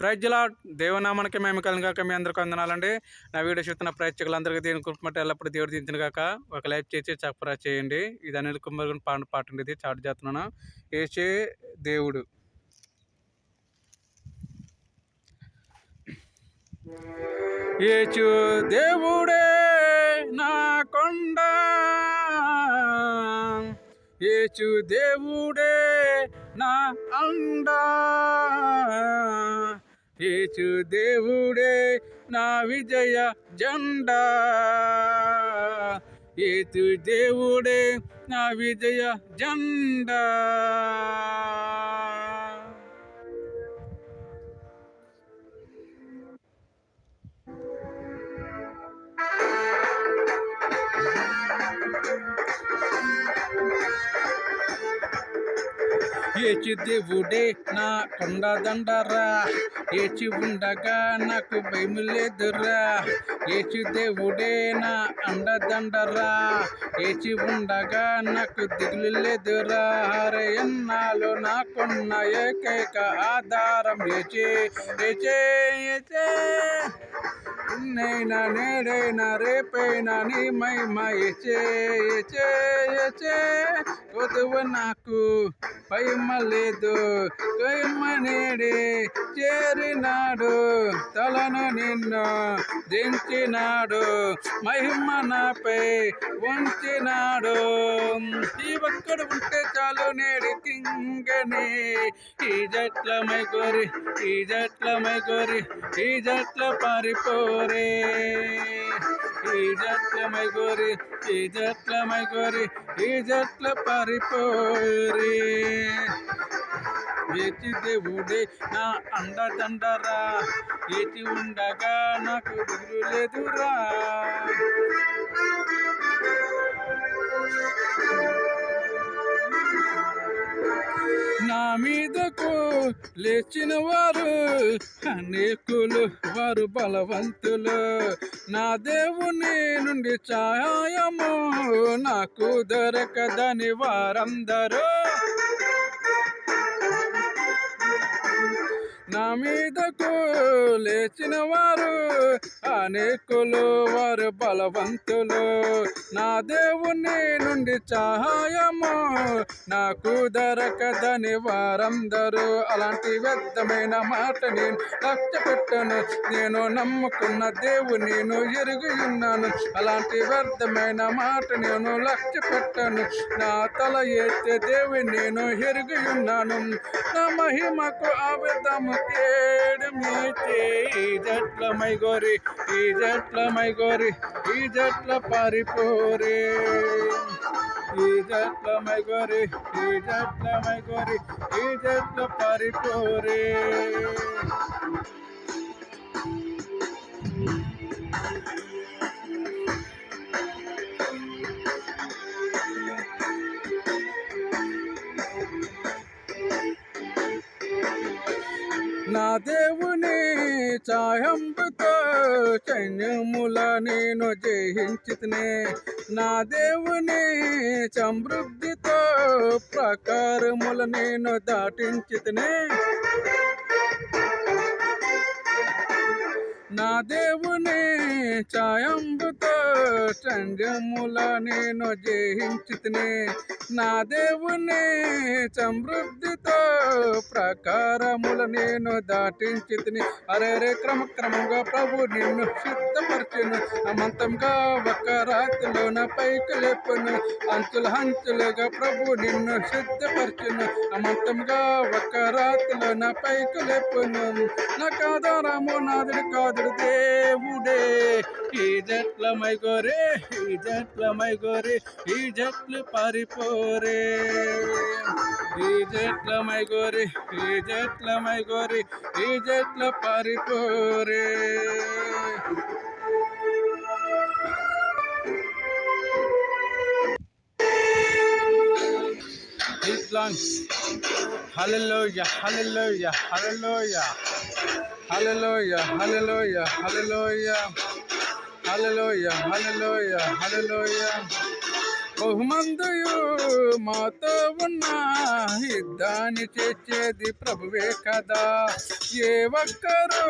ప్రజల దేవనామానికి మేము కలిగాక మీ అందరికీ అందనాలండి నా వీడియో చూస్తున్న ప్రేక్షకులందరికీ దీని కుటుంబం ఎల్లప్పుడు దేవుడు దించిన కాక ఒక లైక్ చేసి చప్పరా చేయండి. ఇది అనిల్ కుమార్ పాట పాట ఉండేది చాటు చేస్తున్నాను ఏసే దేవుడు. ఏచు దేవుడే నా కొండ. ఏచు దేవుడే నా అండా ఏచు దేవుడే నా విజయ జెండా ఏతు దేవుడే నా విజయ జెండా Thank you. ఏచి దేవుడే నా కొండదండరా. ఏచి ఉండగా నాకు భయం లేదురా. ఏచి దేవుడే నా అండదండరా. వేచి ఏచి ఉండగా నాకు దిగులు లేదురా హరే ఎన్నాళ్ళు నాకున్న ఏకైక ఆధారం. ఏచే ఏచే ఏచే. నిన్నైనా నేడైనా రేపైనా నీ మహిమ. ఏచే ఏచే ఏచే. నాకు భయమ లేదు. కయమ్మ నేడే చేరినాడు. తలను నిన్ను దించినాడు. మహిమ నాపై ఉంచినాడు ఈ ఒక్కడు ఉంటే చాలు నేడి కింగని. ఈ జట్ల మైకోరి ఈ జట్ల మైకోరి ఈ జట్ల పారిపోరే. ఈ జట్ల మైకోరి ఈ జట్ల మైకోరి ఈ జట్ల పారిపోరే. ఏచి దేవుడే నా అండదండరా. ఏచి ఉండగా నాకు దిగులు లేదురా లేచిన వారు అనేకులు వారు బలవంతులు. నా దేవుని నుండి ఛాయము నాకు దొరకదని వారందరూ. నా మీదకు లేచిన వారు అనేకులు వారు బలవంతులు. నా దేవుని నుండి సహాయము నాకు దొరకదని వారందరూ. అలాంటి వ్యర్థమైన మాట నేను లక్ష్య పెట్టను నేను నమ్ముకున్న దేవుని నేను ఎరుగు ఉన్నాను. అలాంటి వ్యర్థమైన మాట నేను లక్ష్య పెట్టను నా తల ఎత్తే దేవుని నేను ఎరుగు ఉన్నాను. నా మహిమకు ఆవేదము కేడు మీచే ఈ జట్ల మైగోరి ఈ జట్ల మైగోరి ఈ జట్ల పారిపోరే ఈ జట్ల మైగోరి ఈ జట్ల మైగోరి ఈ జట్ల పారిపోరే దేవుని ఛాయంపుతో సైన్యముల నేను జయించితనే. నా దేవుని సమృద్ధితో ప్రకారముల నేను దాటించితనే. నా దేవుని ఛాయంబుతో చంద్రముల నేను జయించితిని. నా దేవుని సమృద్ధితో ప్రకారముల నేను దాటించితిని. అరే రే క్రమక్రమంగా ప్రభు నిన్ను సిద్ధపరిచిను. అమంతంగా ఒక నా పైకి లేపును. అంచుల హంచులుగా ప్రభు నిన్ను సిద్ధపరిచిను. అమంతంగా ఒక నా పైకి లేపును. నా కాదారము నాదుడు కాదు దేవుడే ఈ జట్ల మైగోరే ఈ జట్ల మైగోరే ఈ జట్లు పారిపోరే ఈ జట్ల మైగోరి ఈ జట్ల మైగోరి ఈ జట్ల పారిపోరే Islands. Hallelujah, hallelujah, hallelujah. బహుమందు మాతో ఉన్నా దాన్ని చేసేది ప్రభువే కదా. ఏ ఒక్కరూ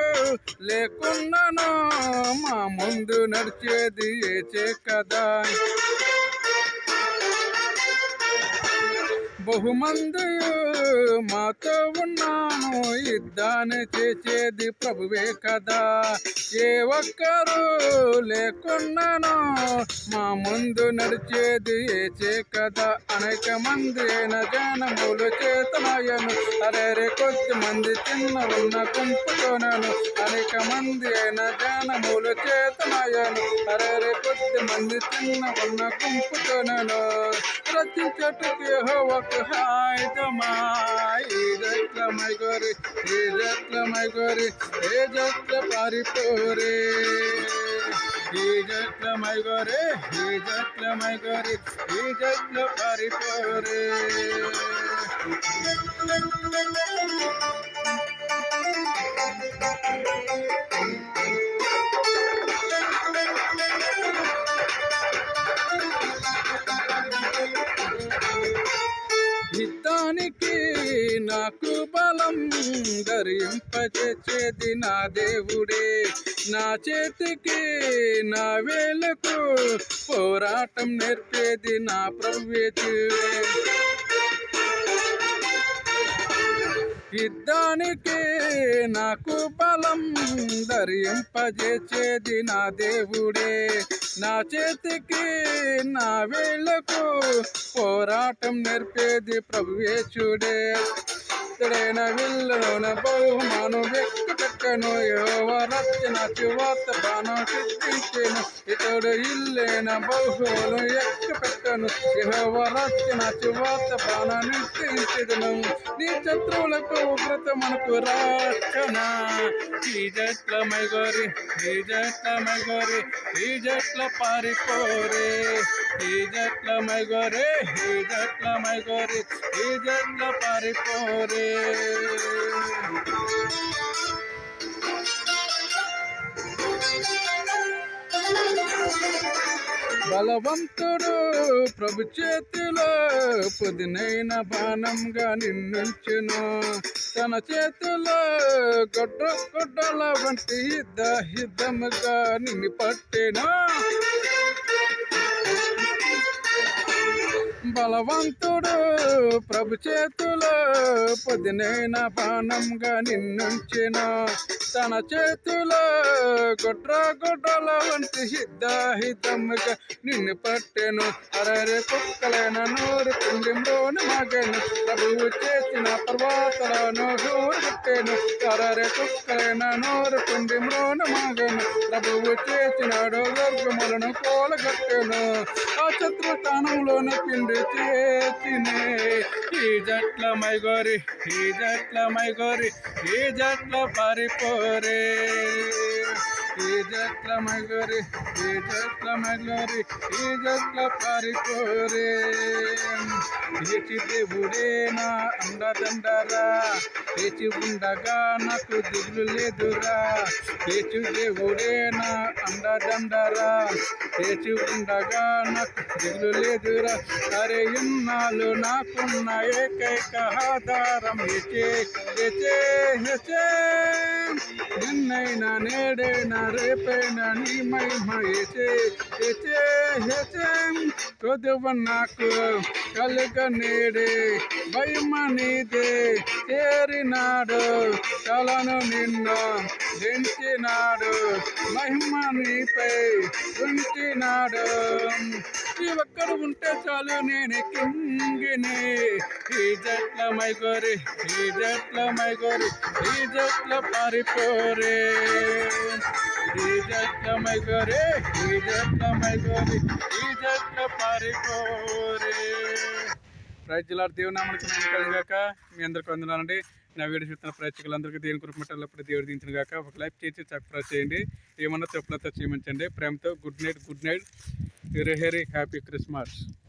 లేకున్నానో మా ముందు నడిచేది ఏ చే కదా. బహుమంది మాతో ఉన్నాను. యుద్ధాన్ని చేసేది ప్రభువే కదా. ఏ ఒక్కరు లేకున్నాను మా ముందు నడిచేది ఏచే కదా అనేక మంది అయిన జనములు చేతనాయను అరే కొద్ది మంది చిన్న ఉన్న గుంపుతోనను. అనేక మంది అయిన జనములు చేతనాయను అరే కొద్ది మంది చిన్న ఉన్న గుంపుతోనను. రచించటుకి ఒక హాయిదమాయి జట్లమై గోరి ఏ జట్లమై గోరి ఏ జట్ల పారిపోరే ఈ జట్లమై గోరే ఈ జట్లమై గోరి ఈ జట్ల పారిపోరే యుద్ధానికి ధరింపచేది నా దేవుడే. నా చేతికి నా వేలకు పోరాటం నేర్పేది నా ప్రవ్యతివే యుద్ధానికి నాకు బలం ధరింపజేసేది నా దేవుడే. నా చేతికి నా వేళ్ళకు పోరాటం నేర్పేది ప్రభువేచుడే ఇతడైన విల్లున బహుమాను వ్యక్తి పెట్టను యోవరచన చివాత బాణం చిత్తించెను ఇతడు ఇల్లేన బహువులు ఎక్క పెట్టను యహోవరచన చివాత బాణం నిశ్చయించదును నీ శత్రువులకు ఉగ్రత మనకు రాచన ఈ జట్ల మైగోరి ఈ జట్ల మైగోరి ఈ జట్ల పారిపోరే ఈ జట్ల మైగోరే ఈ జట్ల మైగోరి ఈ జట్ల పారిపోరే బలవంతుడు ప్రభు చేతిలో పుదినైన బాణంగా నిన్నుంచును. తన చేతిలో గొడ్డ గొడ్డల వంటి యుద్ధ యుద్ధముగా నిన్ను పట్టెను. బలవంతుడు ప్రభు చేతిలో పొదినైన బాణంగా నిన్నుంచిన తన చేతిలో గుడ్ర గుడ్రల వంటి హిద్దాహితముగా నిన్ను పట్టెను. అరరే కుక్కలైన నూరు పిండిలోని మగను. ప్రభువు చేసిన పర్వతలను ఊరు పెట్టెను. అరరే కుక్కలైన నూరు పిండిలోని మగను. ప్రభువు చేసినాడు వర్గములను కోలగట్టెను. ఆ శత్రు పిండి పిండి చేతినే ఈ జట్ల మైగోరి ఈ జట్ల మైగోరి ఈ జట్ల పారిపోరే ఈ జట్ల ఈజట్ల ఈ జట్ల పారిపోరే ఏచి దేవుడే నా అండదండరా ఏచి ఉండగా నాకు దిగులు లేదురా. ఏచి దేవుడే నా అండదండరా ఏచి ఉండగా నాకు దిగులు లేదురా. అరే ఇన్నాళ్ళు నాకున్న ఏకైక ఆధారం ఏచే ఏచే ఏచే. నిన్నైనా నేడైనా రేపైనా నీ మహిమ ఏచే ఏచే ఏచే కొదువ నాకు కలుగ నేడే భయమ నీదే చేరినాడు కలను నిన్ను దించినాడు మహిమ నీపై ఉంచినాడు. ఈ ఒక్కరు ఉంటే చాలు నేను కింగిని. ఈ జట్ల మైగోరి ఈ జట్ల మైగోరి ఈ జట్ల పారిపోరే. ఈ జట్ల మైగోరి ఈ జట్ల మైగోరి ఈ జట్ల పారిపోరే ప్రజలాడు దేవుని నామనికి మేము కలిగాక. మీ అందరికి వందనాలండి. నా వీడియో చూస్తున్న ప్రేక్షకులందరికీ దేవుని కుటుంబం దేవుడు దించిన గాక ఒక లైక్ చేసి చక్రా చేయండి. ఏమన్నా చెప్పులతో చేయమంచండి ప్రేమతో good night good night. Very happy Christmas.